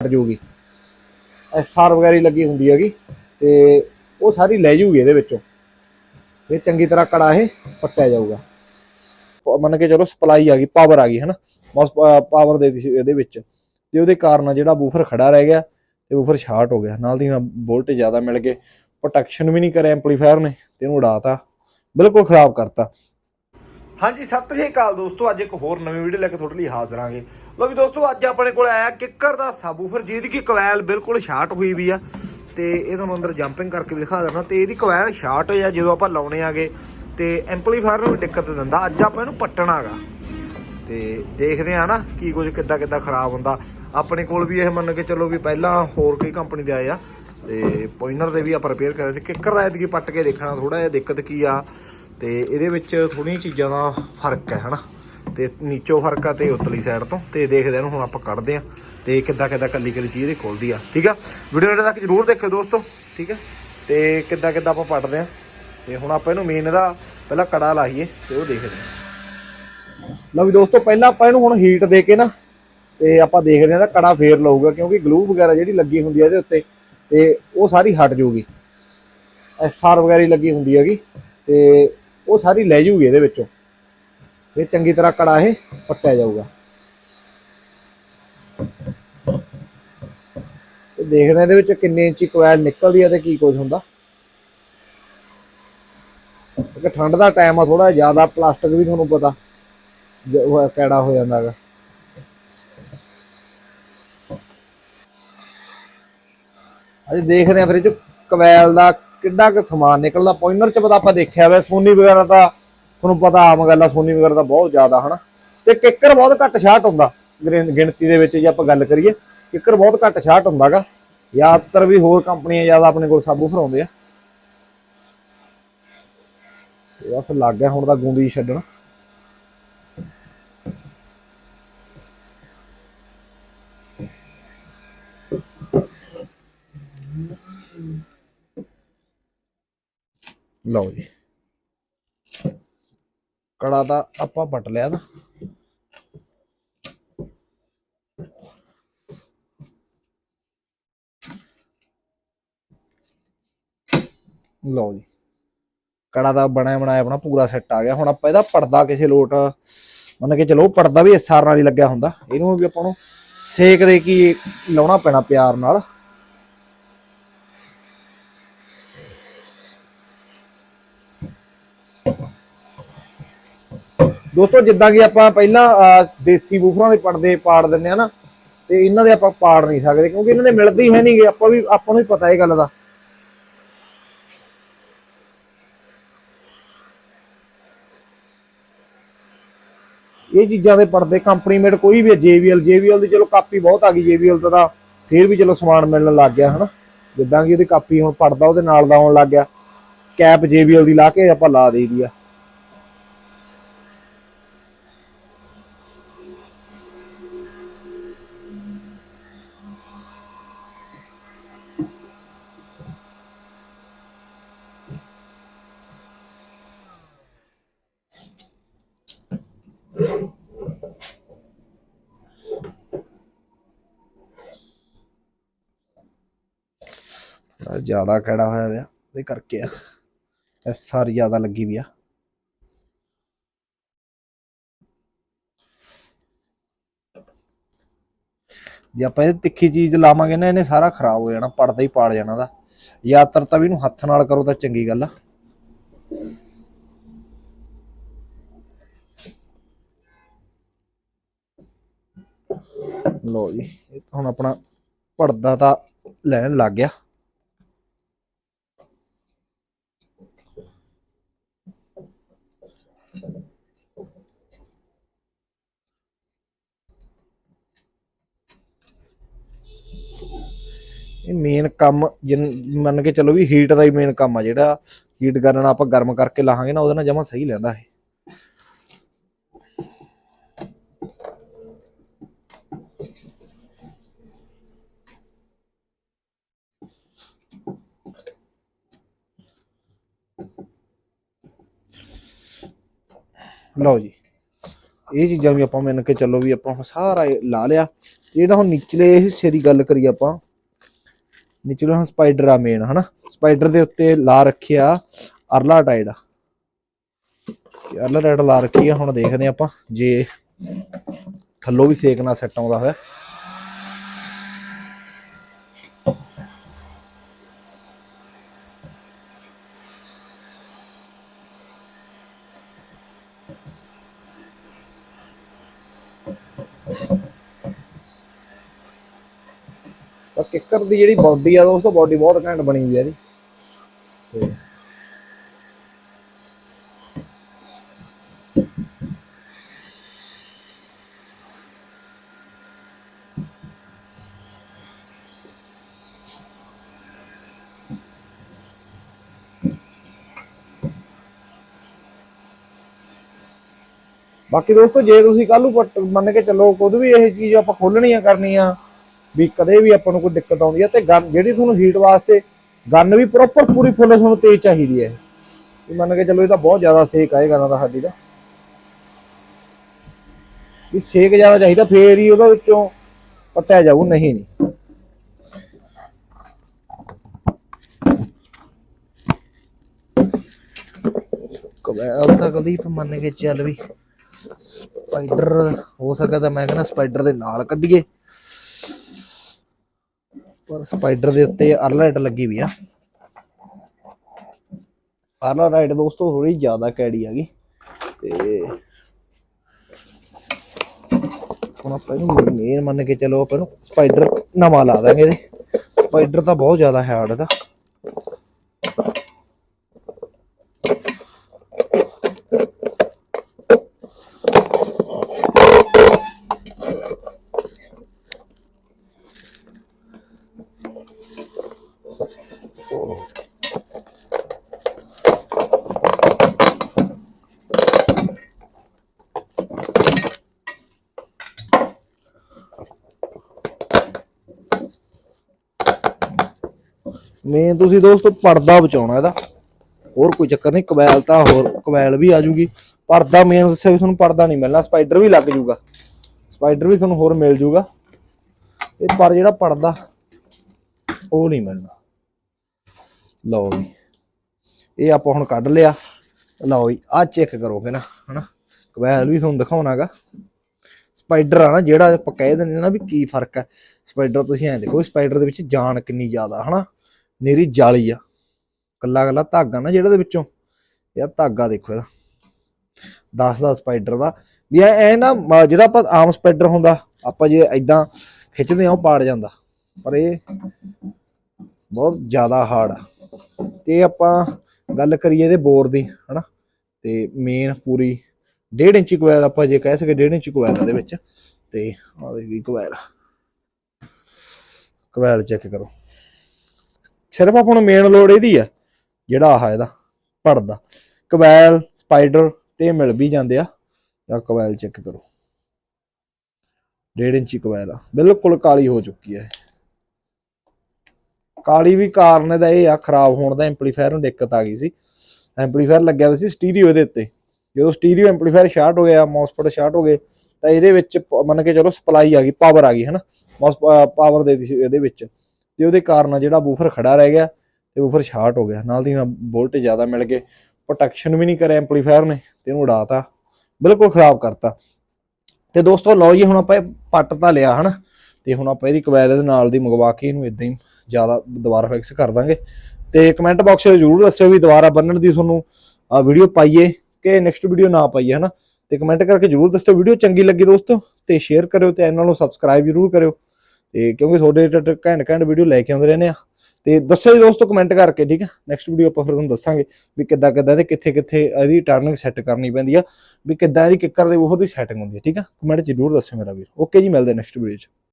ਹਟ ਜੂਗੀ। ਐਸਆਰ ਵਗੈਰਾ ਲੱਗੀ ਹੁੰਦੀ ਹੈਗੀ ਤੇ ਉਹ ਸਾਰੀ ਲੈ ਜੂਗੀ ਇਹਦੇ ਵਿੱਚੋਂ। ਇਹ ਚੰਗੀ ਤਰ੍ਹਾਂ ਕੜਾ ਇਹ ਪੱਟਿਆ ਜਾਊਗਾ। ਮੰਨ ਕੇ ਚਲੋ ਸਪਲਾਈ ਆ ਗਈ, ਪਾਵਰ ਆ ਗਈ, ਹਨਾ? ਪਾਵਰ ਦੇ ਦਿੱਤੀ ਇਹਦੇ ਵਿੱਚ। ਤੇ ਉਹਦੇ ਕਾਰਨ ਜਿਹੜਾ ਬੂਫਰ ਖੜਾ ਰਹਿ ਗਿਆ ਤੇ ਬੂਫਰ ਸ਼ਾਰਟ ਹੋ ਗਿਆ। ਨਾਲ ਦੀ ਨਾਲ ਵੋਲਟ ਜ਼ਿਆਦਾ ਮਿਲ ਗਏ। ਪ੍ਰੋਟੈਕਸ਼ਨ ਵੀ ਨਹੀਂ ਕਰਿਆ ਐਂਪਲੀਫਾਇਰ ਨੇ ਤੇ ਇਹਨੂੰ ਉਡਾਤਾ। ਬਿਲਕੁਲ ਖਰਾਬ ਕਰਤਾ। ਹਾਂਜੀ, ਸਤਿ ਸ਼੍ਰੀ ਅਕਾਲ ਦੋਸਤੋ। ਅੱਜ ਇੱਕ ਹੋਰ ਨਵੀਂ ਵੀਡੀਓ ਲੈ ਕੇ ਤੁਹਾਡੇ ਲਈ ਹਾਜ਼ਰ ਆਂਗੇ ਲੋ ਵੀ ਦੋਸਤੋ, ਅੱਜ ਆਪਣੇ ਕੋਲ ਆਇਆ ਕਿੱਕਰ ਦਾ ਸਾਬੂਫਰ, ਜਿਹਦੀ ਕਿ ਕਵੈਲ ਬਿਲਕੁਲ ਸ਼ਾਰਟ ਹੋਈ ਵੀ ਆ। ਤੇ ਇਹ ਤੁਹਾਨੂੰ ਅੰਦਰ ਜੰਪਿੰਗ ਕਰਕੇ ਵੀ ਦਿਖਾ ਦਿੰਦਾ। ਤੇ ਇਹਦੀ ਕਵੈਲ ਸ਼ਾਰਟ ਹੋਈ ਆ, ਜਦੋਂ ਆਪਾਂ ਲਾਉਣੇ ਆਗੇ। ਤੇ ਐਂਪਲੀਫਾਇਰ ਨੂੰ ਵੀ ਦਿੱਕਤ ਦਿੰਦਾ। ਅੱਜ ਆਪਾਂ ਇਹਨੂੰ ਪੱਟਣਾਗਾ ਤੇ ਦੇਖਦੇ ਆ ਨਾ ਕੀ ਕੁਝ, ਕਿੱਦਾਂ ਕਿੱਦਾਂ ਖਰਾਬ ਹੁੰਦਾ। ਆਪਣੇ ਕੋਲ ਵੀ ਇਹ ਮੰਨ ਕੇ ਚੱਲੋ ਵੀ ਪਹਿਲਾਂ ਹੋਰ ਕਈ ਕੰਪਨੀ ਦੇ ਆਏ ਆ। ਤੇ ਪੋਇਨਰ ਦੇ ਵੀ ਆਪਾਂ ਰਿਪੇਅਰ ਕਰੇ ਸੀ। ਕਿੱਕਰ ਦਾ ਐਤਕੀ ਪੱਟ ਕੇ ਦੇਖਣਾ ਥੋੜਾ ਜਿਹਾ ਦਿੱਕਤ ਕੀ ਆ। ਤੇ ਇਹਦੇ ਵਿੱਚ ਥੋੜੀਆਂ ਚੀਜ਼ਾਂ ਦਾ ਫ਼ਰਕ ਹੈ, ਹਨਾ? ਤੇ ਨੀਚੋਂ ਫ਼ਰਕ ਆ ਤੇ ਉਤਲੀ ਸਾਈਡ ਤੋਂ, ਤੇ ਦੇਖਦੇ ਆ ਇਹਨੂੰ ਹੁਣ ਆਪਾਂ ਕੱਢਦੇ ਆ, ਤੇ ਕਿੱਦਾਂ ਕਿੱਦਾਂ ਕੱਲੀ ਕੱਲੀ ਚੀਜ਼ ਇਹਦੀ ਖੋਲਦੀ ਆ, ਠੀਕ ਆ? ਵੀਡੀਓ ਨੇ ਤੱਕ ਜਰੂਰ ਦੇਖਿਓ ਦੋਸਤੋ, ਠੀਕ ਆ? ਤੇ ਕਿੱਦਾਂ ਕਿੱਦਾਂ ਆਪਾਂ ਪੱਟਦੇ ਆ, ਤੇ ਹੁਣ ਆਪਾਂ ਇਹਨੂੰ ਮੇਨ ਇਹਦਾ ਪਹਿਲਾਂ ਕੜਾ ਲਾਈਏ ਤੇ ਉਹ ਦੇਖਦੇ ਆ। ਲਓ ਵੀ ਦੋਸਤੋ, ਪਹਿਲਾਂ ਆਪਾਂ ਇਹਨੂੰ ਹੁਣ ਹੀਟ ਦੇ ਕੇ ਨਾ, ਤੇ ਆਪਾਂ ਦੇਖਦੇ ਹਾਂ ਤਾਂ ਕੜਾ ਫੇਰ ਲਊਗਾ, ਕਿਉਂਕਿ ਗਲੂ ਵਗੈਰਾ ਜਿਹੜੀ ਲੱਗੀ ਹੁੰਦੀ ਆ ਇਹਦੇ ਉੱਤੇ, ਤੇ ਉਹ ਸਾਰੀ ਹਟ ਜਾਊਗੀ। ਐਸਆਰ ਵਗੈਰਾ ਲੱਗੀ ਹੁੰਦੀ ਹੈਗੀ, ਤੇ ਉਹ ਸਾਰੀ ਲੈ ਜੂਗੀ ਇਹਦੇ ਵਿੱਚੋਂ। ਇਹ ਚੰਗੀ ਤਰ੍ਹਾਂ ਕੜਾ ਇਹ ਪੱਟਿਆ ਜਾਊਗਾ। ਤੇ ਦੇਖਦੇ ਹਾਂ ਇਹਦੇ ਵਿੱਚ ਕਿੰਨੇ ਇੰਚੀ ਕੋਇਲ ਨਿਕਲਦੀ ਹੈ ਤੇ ਕੀ ਕੁਝ ਹੁੰਦਾ। ਕਿਉਂਕਿ ਠੰਡ ਦਾ ਟਾਈਮ ਆ ਥੋੜਾ ਜ਼ਿਆਦਾ ਪਲਾਸਟਿਕ ਵੀ ਤੁਹਾਨੂੰ ਪਤਾ ਕੈੜਾ ਹੋ ਜਾਂਦਾ ਹੈਗਾ। ਅਸੀਂ ਦੇਖਦੇ ਆ ਫਿਰ ਇਹ ਚ ਕਵੈਲ ਦਾ ਕਿੱਡਾ ਕੁ ਸਮਾਨ ਨਿਕਲਦਾ। ਪੋਇਨਰ ਚ ਪਤਾ ਆਪਾਂ ਦੇਖਿਆ ਵੇ ਸੋਨੀ ਵਗੈਰਾ ਦਾ ਤੁਹਾਨੂੰ ਪਤਾ ਆਮ ਗੱਲ ਆ, ਸੋਨੀ ਵਗੈਰਾ ਦਾ ਬਹੁਤ ਜ਼ਿਆਦਾ, ਹਨਾ? ਤੇ ਕਿੱਕਰ ਬਹੁਤ ਘੱਟ ਸ਼ਾਟ ਹੁੰਦਾ ਗਿਣਤੀ ਦੇ ਵਿੱਚ ਜੇ ਆਪਾਂ ਗੱਲ ਕਰੀਏ, ਕਿੱਕਰ ਬਹੁਤ ਘੱਟ ਸ਼ਾਟ ਹੁੰਦਾਗਾ। ਜ਼ਿਆਦਾਤਰ ਵੀ ਹੋਰ ਕੰਪਨੀਆਂ ਜ਼ਿਆਦਾ ਆਪਣੇ ਕੋਲ ਸਾਬੂ ਫਰਾਉਂਦੇ ਆ। ਤੇ ਬਸ ਲੱਗ ਗਿਆ ਹੁਣ ਤਾਂ ਗੂੰਦੀ ਛੱਡਣ। ਲਓ ਜੀ। ਕੜਾ ਦਾ ਆਪਾਂ ਪਟ ਲਿਆ ਨਾ। ਲਓ ਜੀ। ਕੜਾ ਦਾ ਬਣਿਆ ਬਣਾਇਆ ਆਪਣਾ ਪੂਰਾ ਸੈੱਟ ਆ ਗਿਆ। ਹੁਣ ਆਪਾਂ ਇਹਦਾ ਪਰਦਾ ਕਿਸੇ ਲੋਟ, ਮੰਨ ਕੇ ਚਲੋ ਪਰਦਾ ਵੀ ਐਸਆਰ ਨਾਲ ਹੀ ਲੱਗਿਆ ਹੁੰਦਾ। ਇਹਨੂੰ ਵੀ ਆਪਾਂ ਨੂੰ ਸੇਕ ਦੇ ਕੀ ਲਾਉਣਾ ਪੈਣਾ ਪਿਆਰ ਨਾਲ। ਦੋਸਤੋ, ਜਿੱਦਾਂ ਕਿ ਆਪਾਂ ਪਹਿਲਾਂ ਦੇਸੀ ਬੂਫਰਾਂ ਦੇ ਪਰਦੇ ਪਾੜ ਦਿੰਨੇ ਆ ਨਾ, ਤੇ ਇਹਨਾਂ ਦੇ ਆਪਾਂ ਪਾੜ ਨਹੀਂ ਸਕਦੇ, ਕਿਉਂਕਿ ਇਹਨਾਂ ਦੇ ਮਿਲਦੇ ਹੀ ਹੈ ਨਹੀਂਗੇ ਆਪਾਂ ਵੀ ਆਪਾਂ ਨੂੰ ਵੀ ਪਤਾ ਇਹ ਗੱਲ ਦਾ। ਇਹ ਚੀਜ਼ਾਂ ਦੇ ਪਰਦੇ ਕੰਪਨੀ ਮੇਡ ਕੋਈ ਵੀ ਹੈ JBL JBL ਦੀ ਚਲੋ ਕਾਪੀ ਬਹੁਤ ਆ ਗਈ JBL ਦਾ ਤਾਂ ਫੇਰ ਵੀ ਚਲੋ ਸਮਾਨ ਮਿਲਣ ਲੱਗ ਗਿਆ, ਹਨਾ। ਜਿੱਦਾਂ ਕਿ ਉਹਦੀ ਕਾਪੀ ਹੁਣ ਪੜਦਾ ਉਹਦੇ ਨਾਲ ਦਾ ਆਉਣ ਲੱਗ ਗਿਆ, ਕੈਪ JBL ਦੀ ਲਾ ਕੇ ਆਪਾਂ ਲਾ ਦੇਈਦੀ ਆ। ਜ਼ਿਆਦਾ ਕਿਹੜਾ ਹੋਇਆ ਵਿਆ ਉਹਦੇ ਕਰਕੇ ਆ। ਇਹ ਜ਼ਿਆਦਾ ਲੱਗੀ ਵੀ ਆ। ਜੇ ਆਪਾਂ ਇਹ ਤਿੱਖੀ ਚੀਜ਼ ਲਾਵਾਂਗੇ ਨਾ, ਇਹਨੇ ਸਾਰਾ ਖਰਾਬ ਹੋ ਜਾਣਾ, ਪੜਦਾ ਹੀ ਪਾੜ ਜਾਣਾ ਦਾ ਯਾਤਰ ਤਾਂ ਵੀ ਇਹਨੂੰ ਹੱਥ ਨਾਲ ਕਰੋ ਤਾਂ ਚੰਗੀ ਗੱਲ ਆ। ਲੋ ਜੀ, ਇਹ ਹੁਣ ਆਪਣਾ ਪੜਦਾ ਤਾਂ ਲੈਣ ਲੱਗ ਗਿਆ। ਇਹ ਮੇਨ ਕੰਮ ਜਿਨ- ਮੰਨ ਕੇ ਚੱਲੋ ਵੀ ਹੀਟ ਦਾ ਹੀ ਮੇਨ ਕੰਮ ਆ ਜਿਹੜਾ। ਹੀਟ ਕਰਨ ਨਾਲ ਆਪਾਂ ਗਰਮ ਕਰਕੇ ਲਾਹਾਂਗੇ ਨਾ, ਉਹਦੇ ਨਾਲ ਜਮਾ ਸਹੀ ਲੈਂਦਾ ਇਹ। ਲਓ ਜੀ। ਇਹ ਚੀਜ਼ਾਂ ਵੀ ਆਪਾਂ ਮੰਨ ਕੇ ਚੱਲੋ ਵੀ ਆਪਾਂ ਸਾਰਾ ਲਾ ਲਿਆ। ਜਿਹੜਾ ਹੁਣ ਨਿਚਲੇ ਹਿੱਸੇ ਦੀ ਗੱਲ ਕਰੀਏ ਆਪਾਂ। ਨਿਚਲੇ ਹੁਣ ਸਪਾਈਡਰ ਆ ਮੇਨ ਹਨਾ? ਸਪਾਈਡਰ ਦੇ ਉੱਤੇ ਲਾ ਰੱਖਿਆ ਅਰਲਾ ਟਾਈਡ ਅਰਲਾ ਟਾਈਡ ਲਾ ਰੱਖੀ ਆ, ਹੁਣ ਦੇਖਦੇ ਆ ਆਪਾਂ ਜੇ ਥੱਲੋਂ ਵੀ ਸੇਕ ਨਾਲ ਸੈੱਟ ਆਉਂਦਾ ਹੋਇਆ। ਪਰ ਕਿੱਕਰ ਦੀ ਜਿਹੜੀ ਬਾਡੀ ਆ ਦੋਸਤੋ ਬਾਡੀ ਬਹੁਤ ਘੈਂਟ ਬਣੀ ਹੋਈ ਆ ਇਹਦੀ। ਤੇ ਬਾਕੀ ਦੋਸਤੋ, ਜੇ ਤੁਸੀਂ ਕੱਲ ਨੂੰ ਮੰਨ ਕੇ ਚੱਲੋ, ਖੁਦ ਵੀ ਇਹ ਚੀਜ਼ ਆਪਾਂ ਖੋਲਣੀ ਆ, ਕਰਨੀ ਆ ਵੀ ਕਦੇ ਵੀ ਆਪਾਂ ਨੂੰ ਕੋਈ ਦਿੱਕਤ ਆਉਂਦੀ ਹੈ ਤੇ ਗਨ ਜਿਹੜੀ ਤੁਹਾਨੂੰ ਹੀਟ ਵਾਸਤੇ ਗਨ ਵੀ ਪ੍ਰੋਪਰ ਪੂਰੀ ਫੁੱਲ ਤੁਹਾਨੂੰ ਤੇਜ਼ ਚਾਹੀਦੀ ਹੈ। ਵੀ ਮੰਨ ਕੇ ਚੱਲੋ ਇਹ ਤਾਂ ਬਹੁਤ ਜ਼ਿਆਦਾ ਸੇਕ ਆਏ ਗਨਾਂ ਦਾ ਸਾਡੀ ਦਾ। ਵੀ ਸੇਕ ਜ਼ਿਆਦਾ ਚਾਹੀਦਾ, ਫੇਰ ਹੀ ਉਹਦੇ ਵਿੱਚੋਂ ਪੱਟਿਆ ਜਾਊ, ਨਹੀਂ ਨਹੀਂ। ਕਬੈਲ ਤਾਂ ਕਦੀ ਮੰਨ ਕੇ ਚੱਲ ਵੀ ਸਪਾਈਡਰ ਹੋ ਸਕਦਾ, ਮੈਂ ਕਹਿੰਦਾ ਸਪਾਈਡਰ ਦੇ ਨਾਲ ਕੱਢੀਏ। ਸਪਾਈਡਰ ਦੇ ਉੱਤੇ ਅਰਲਾਈਟ ਲੱਗੀ ਵੀ ਆ। ਅਰਲਾਈਟ ਦੋਸਤੋ ਥੋੜੀ ਜ਼ਿਆਦਾ ਕੈੜੀ ਹੈਗੀ ਤੇ ਹੁਣ ਆਪਾਂ ਇਹਨੂੰ ਮੇਨ ਮੰਨ ਕੇ ਚਲੋ ਆਪਾਂ ਇਹਨੂੰ ਸਪਾਈਡਰ ਨਵਾਂ ਲਾ ਦਾਂਗੇ ਇਹਦੇ। ਸਪਾਈਡਰ ਤਾਂ ਬਹੁਤ ਜ਼ਿਆਦਾ ਹਾਰਡ ਇਹਦਾ ਮੇਨ ਤੁਸੀਂ ਦੋਸਤੋ ਪਰਦਾ ਬਚਾਉਣਾ ਇਹਦਾ। ਹੋਰ ਕੋਈ ਚੱਕਰ ਨਹੀਂ, ਕਬੈਲ ਤਾਂ ਹੋਰ, ਕਬੈਲ ਵੀ ਆ ਜੂਗੀ। ਪਰਦਾ ਮੇਨ ਦੱਸਿਆ ਵੀ ਤੁਹਾਨੂੰ ਪਰਦਾ ਨਹੀਂ ਮਿਲਣਾ ਸਪਾਈਡਰ ਵੀ ਲੱਗ ਜੂਗਾ। ਸਪਾਈਡਰ ਵੀ ਤੁਹਾਨੂੰ ਹੋਰ ਮਿਲ ਜੂਗਾ। ਇਹ ਪਰ ਜਿਹੜਾ ਪਰਦਾ, ਉਹ ਨਹੀਂ ਮਿਲਣਾ। ਲਓ ਜੀ। ਇਹ ਆਪਾਂ ਹੁਣ ਕੱਢ ਲਿਆ। ਲਓ ਜੀ ਆ ਚੈੱਕ ਕਰੋਗੇ ਨਾ, ਹਨਾ? ਕਬੈਲ ਵੀ ਤੁਹਾਨੂੰ ਦਿਖਾਉਣਾਗਾ। ਸਪਾਈਡਰ ਆ ਨਾ, ਜਿਹੜਾ ਆਪਾਂ ਕਹਿ ਦਿੰਦੇ ਨਾ ਵੀ ਕੀ ਫ਼ਰਕ ਹੈ। ਸਪਾਈਡਰ ਤੁਸੀਂ ਐਂ ਦੇਖੋ ਸਪਾਈਡਰ ਦੇ ਵਿੱਚ ਜਾਨ ਕਿੰਨੀ ਜ਼ਿਆਦਾ, ਹਨਾ? ਨੇਰੀ ਜਾਲੀ ਆ। ਕੱਲਾ ਕੱਲਾ ਧਾਗਾ ਨਾ ਜਿਹੜਾ ਦੇ ਵਿੱਚੋਂ। ਇਹ ਧਾਗਾ ਦੇਖੋ ਇਹਦਾ। 10 ਦਾ ਸਪਾਈਡਰ ਦਾ। ਵੀ ਇਹ ਐ ਨਾ ਜਿਹੜਾ ਆਪਾਂ ਆਮ ਸਪਾਈਡਰ ਹੁੰਦਾ, ਆਪਾਂ ਜੇ ਐਦਾਂ ਖਿੱਚਦੇ ਆ ਉਹ ਪਾੜ ਜਾਂਦਾ। ਪਰ ਇਹ ਬਹੁਤ ਜ਼ਿਆਦਾ ਹਾਰਡ ਆ। ਤੇ ਆਪਾਂ ਗੱਲ ਕਰੀਏ ਇਹਦੇ ਬੋਰ ਦੀ, ਹਨਾ? ਤੇ ਮੇਨ ਪੂਰੀ 1.5 ਇੰਚੀ ਕੋਇਲ ਆਪਾਂ ਜੇ ਕਹਿ ਸਕੇ 1.5 ਇੰਚੀ ਕੋਇਲ ਇਹਦੇ ਵਿੱਚ। ਤੇ ਆਹ ਦੇਖੀ ਕੋਇਲ ਕੋਇਲ ਚੈੱਕ ਕਰੋ। ਸਿਰਫ ਆਪਾਂ ਨੂੰ ਮੇਨ ਲੋਡ ਇਹਦੀ ਆ, ਜਿਹੜਾ ਆਹ ਇਹਦਾ ਪੜਦਾ ਕਵੈਲ, ਸਪਾਈਡਰ ਤੇ ਮਿਲ ਵੀ ਜਾਂਦੇ ਆ, ਜਾਂ ਕਵੈਲ ਚੈੱਕ ਕਰੋ। 1.5 ਇੰਚੀ ਕਵੈਲ ਆ, ਬਿਲਕੁਲ ਕਾਲੀ ਹੋ ਚੁੱਕੀ ਹੈ ਕਾਲੀ ਵੀ ਕਾਰਨ ਦਾ ਇਹ ਆ, ਖਰਾਬ ਹੋਣ ਦਾ ਐਂਪਲੀਫਾਇਰ ਨੂੰ ਦਿੱਕਤ ਆ ਗਈ ਸੀ। ਐਂਪਲੀਫਾਇਰ ਲੱਗਿਆ ਹੋਇਆ ਸੀ ਸਟੀਰੀਓ ਦੇ ਉੱਤੇ। ਜਦੋਂ ਸਟੀਰੀਓ ਐਂਪਲੀਫਾਇਰ ਸ਼ਾਰਟ ਹੋ ਗਿਆ ਮੌਸਫਟ ਸ਼ਾਰਟ ਹੋ ਗਏ, ਤਾਂ ਇਹਦੇ ਵਿੱਚ ਪ- ਮੰਨ ਕੇ ਚਲੋ ਸਪਲਾਈ ਆ ਗਈ ਪਾਵਰ ਆ ਗਈ, ਹਨਾ? ਪਾਵਰ ਦੇ ਦਿੱਤੀ ਸੀ ਇਹਦੇ ਵਿੱਚ। ਤੇ ਉਹਦੇ ਕਾਰਨ ਜਿਹੜਾ ਬੂਫਰ ਖੜਾ ਰਹਿ ਗਿਆ ਤੇ ਬੂਫਰ ਸ਼ਾਰਟ ਹੋ ਗਿਆ। ਨਾਲ ਦੀ ਨਾਲ ਵੋਲਟੇਜ ਜ਼ਿਆਦਾ ਮਿਲ ਗਏ। ਪ੍ਰੋਟੈਕਸ਼ਨ ਵੀ ਨਹੀਂ ਕਰਿਆ ਐਂਪਲੀਫਾਇਰ ਨੇ ਤੇ ਇਹਨੂੰ ਉਡਾਤਾ। ਬਿਲਕੁਲ ਖਰਾਬ ਕਰਤਾ। ਤੇ ਦੋਸਤੋ ਲਓ ਜੀ, ਹੁਣ ਆਪਾਂ ਇਹ ਪੱਟ ਤਾਂ ਲਿਆ ਹਨਾ, ਤੇ ਹੁਣ ਆਪਾਂ ਇਹਦੀ ਕਵੈਲ ਦੇ ਨਾਲ ਦੀ ਮੰਗਵਾ ਕੇ ਇਹਨੂੰ ਇਦਾਂ ਹੀ ਜ਼ਿਆਦਾ ਦੁਬਾਰਾ ਫਿਕਸ ਕਰ ਦਾਂਗੇ। ਤੇ ਕਮੈਂਟ ਬਾਕਸ ਵਿੱਚ ਜਰੂਰ ਦੱਸਿਓ ਵੀ ਦੁਬਾਰਾ ਬੰਨਣ ਦੀ ਤੁਹਾਨੂੰ, ਆ ਵੀਡੀਓ ਪਾਈਏ ਕਿ ਨੈਕਸਟ ਵੀਡੀਓ ਨਾ ਪਾਈਏ ਹਨਾ। ਤੇ ਕਮੈਂਟ ਕਰਕੇ ਜਰੂਰ ਦੱਸਿਓ। ਵੀਡੀਓ ਚੰਗੀ ਲੱਗੀ ਦੋਸਤੋ, ਤੇ ਸ਼ੇਅਰ ਕਰਿਓ ਤੇ ਚੈਨਲ ਨੂੰ ਸਬਸਕ੍ਰਾਈਬ ਜਰੂਰ ਕਰਿਓ। ਤੇ ਕਿਉਂਕਿ ਤੁਹਾਡੇ ਟ- ਟ- ਘੈਂਟ ਘੈਂਟ ਵੀਡੀਓ ਲੈ ਕੇ ਆਉਂਦੇ ਰਹਿੰਦੇ ਆ। ਤੇ ਦੱਸਿਓ ਜੀ ਦੋਸਤੋ ਕਮੈਂਟ ਕਰਕੇ, ਠੀਕ ਹੈ ਨੈਕਸਟ ਵੀਡੀਓ ਆਪਾਂ ਫਿਰ ਤੁਹਾਨੂੰ ਦੱਸਾਂਗੇ ਵੀ ਕਿੱਦਾਂ ਕਿੱਦਾਂ ਤੇ ਕਿੱਥੇ ਕਿੱਥੇ ਇਹਦੀ ਟਰਨਿੰਗ ਸੈੱਟ ਕਰਨੀ ਪੈਂਦੀ ਆ, ਵੀ ਕਿੱਦਾਂ ਇਹਦੀ ਕਿੱਕਰ ਦੇ ਉਹ ਸੈਟਿੰਗ ਹੁੰਦੀ ਹੈ ਠੀਕ ਆ? ਕਮੈਂਟ ਜਰੂਰ ਦੱਸਿਓ ਮੇਰਾ ਵੀਰ। ਓਕੇ ਜੀ, ਮਿਲਦੇ ਨੈਕਸਟ ਵੀਡੀਓ 'ਚ।